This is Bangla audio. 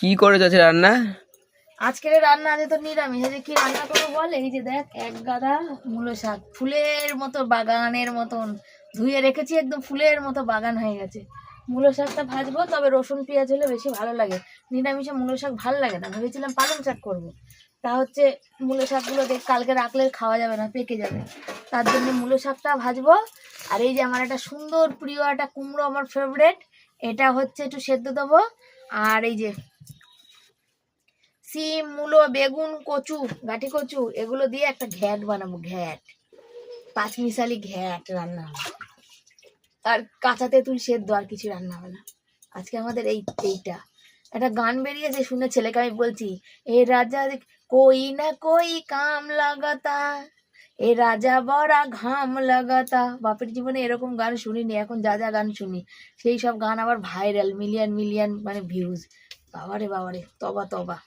কি করেছ আছে রান্না? আজকের রান্না আছে তো নিরামিষ। আজকে কি রান্না করব বল? এই যে দেখ, এক গাদা মূলো শাক। ফুলের মতো বাগানের মতন। ধুয়ে রেখেছি, একদম ফুলের মতো বাগান হয়ে গেছে। মূলো শাকটা ভাজবো, তবে রসুন, পেঁয়াজ হলে বেশি ভালো লাগে। নিরামিষে মূলো শাক ভালো লাগে না, ভেবেছিলাম পালং শাক করব। তা হচ্ছে মূলো শাকগুলো দেখ, কালকে রাখলে খাওয়া যাবে না, পেকে যাবে। তার জন্য মূলো শাকটা ভাজবো। আর এই যে আমার একটা সুন্দর প্রিয় একটা কুমড়ো, আমার ফেভারেট এটা হচ্ছে একটু সেদ্ধ দেবো। আর এই যে সিম, মূলো, বেগুন, কচু, গাঠি কচু, এগুলো দিয়ে একটা ঘ্যাট বানাবো, ঘ্যাট। পাঁচ মিশালি ঘ্যাট রান্না হবে। আর কাঁচা তেঁতুল সেদ্ধ আর কিছু রান্না হবে না। আজকে আমাদের এই, এইটা। একটা গান বেরিয়েছে, শুনে ছেলেকে আমি বলছি, এ রাজা কই না কই কাম লাগাতা এ রাজা বড়া ঘাম লাগাতা বাপের জীবনে এরকম গান শুনিনি, এখন যা যা গান শুনি, সেই সব গান আবার ভাইরাল মিলিয়ন মিলিয়ন মানে ভিউজ বাবারে বাবারে, তবা তবা।